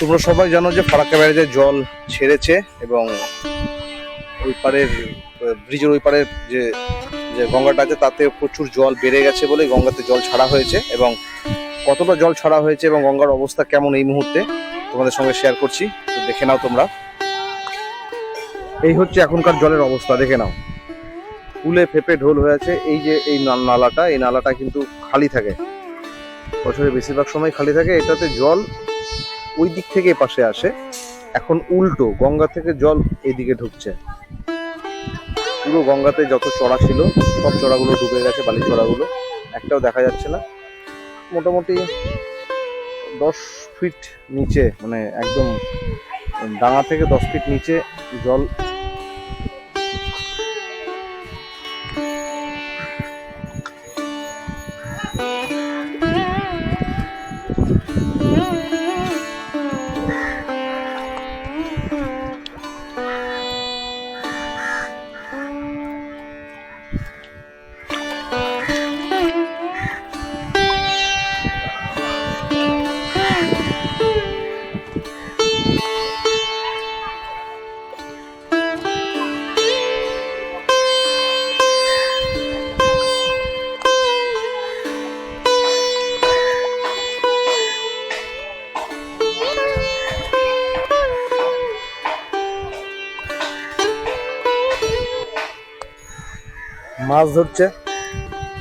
তোমরা সবাই জানো যে ফারাক্কা ব্যারেজে জল ছেড়েছে এবং ওই পারের, ব্রিজের ওই পারের যে যে গঙ্গাটা আছে, তাতে প্রচুর জল বেড়ে গেছে বলে গঙ্গাতে জল ছাড়া হয়েছে এবং কতটা জল ছাড়া হয়েছে এবং গঙ্গার অবস্থা কেমন এই মুহূর্তে তোমাদের সঙ্গে শেয়ার করছি। দেখে নাও তোমরা। এই হচ্ছে এখনকার জলের অবস্থা, দেখে নাও। ফুলে ফেপে ঢোল হয়ে আছে। এই যে এই নালাটা এই নালাটা কিন্তু খালি থাকে। বছরের বেশিরভাগ সময় খালি থাকে। এটাতে জল ওই দিক থেকে পাশে আসে। এখন উল্টো, গঙ্গা থেকে জল এদিকে ঢুকছে। পুরো গঙ্গাতে যত চড়া ছিল, সব চড়াগুলো ডুবে গেছে বালির চড়াগুলো। একটাও দেখা যাচ্ছে না। মোটামুটি দশ ফিট নিচে মানে একদম ডাঙা থেকে দশ ফিট নিচে জল মাছ ধরছে,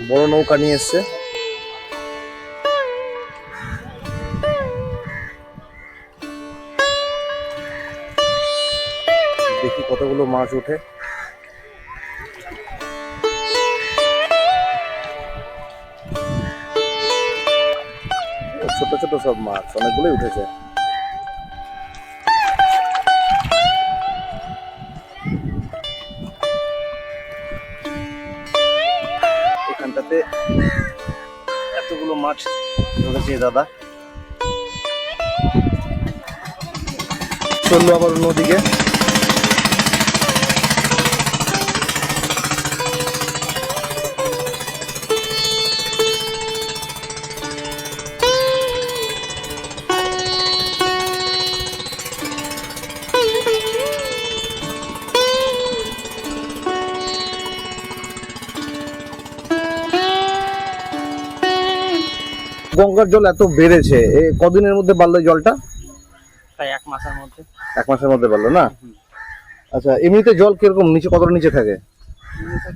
বড় নৌকা নিয়ে এসছে। দেখি কতগুলো মাছ ওঠে। ছোট ছোট সব মাছ, অনেকগুলোই উঠেছে। এতগুলো মাছ ধরেছে দাদা। চলল আবার অন্যদিকে। গঙ্গার জল এত বেড়েছে এ কদিনের মধ্যে বাড়লো জলটা? তাই এক মাসের মধ্যে। এক মাসের মধ্যে বাড়লো না? আচ্ছা এমনিতে জল কীরকম নিচে কতটা নিচে থাকে?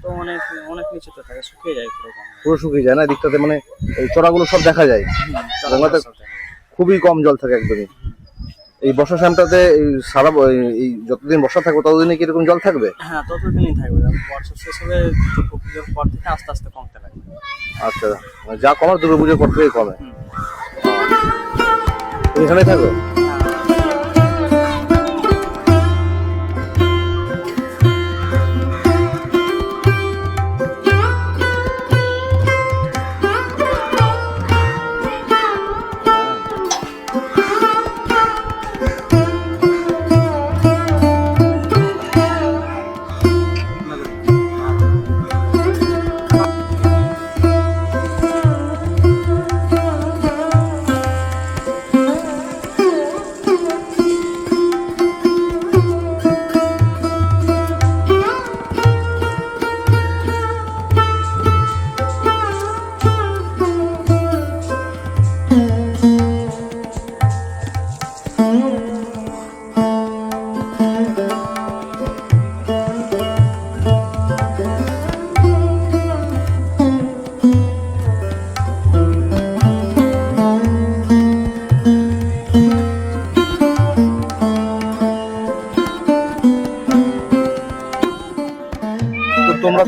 তো অনেক অনেক নিচেতে থাকে শুকিয়ে যায় পুরো পুরো শুকিয়ে যায় না? দিকটাতে মানে এই চড়াগুলো সব দেখা যায়? গঙ্গাতে খুবই কম জল থাকে একদমই। এই বর্ষা শ্যামটাতে সারা এই- যতদিন বর্ষা থাকবে ততদিনই কি এরকম জল থাকবে? হ্যাঁ ততদিনই থাকবে। বর্ষা শেষ হবে দুর্গাপুজোর পর থেকে আস্তে আস্তে কমতে লাগবে। আচ্ছা যা কমার দুর্গা পুজোর পর থেকেই কমে। এখানে থাকো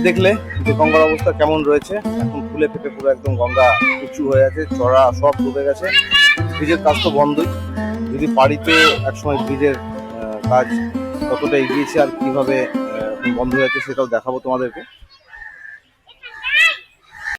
দেখলে যে গঙ্গার অবস্থা কেমন রয়েছে। এখন ফুলে ফেপে পুরো একদম গঙ্গা উঁচু হয়ে আছে, চড়া সব ডুবে গেছে। ব্রিজের কাজ তো বন্ধই। যদি বাড়িতে একসময় ব্রিজের কাজ কতটা এগিয়েছে আর কীভাবে বন্ধ হয়েছে সেটাও দেখাবো তোমাদেরকে।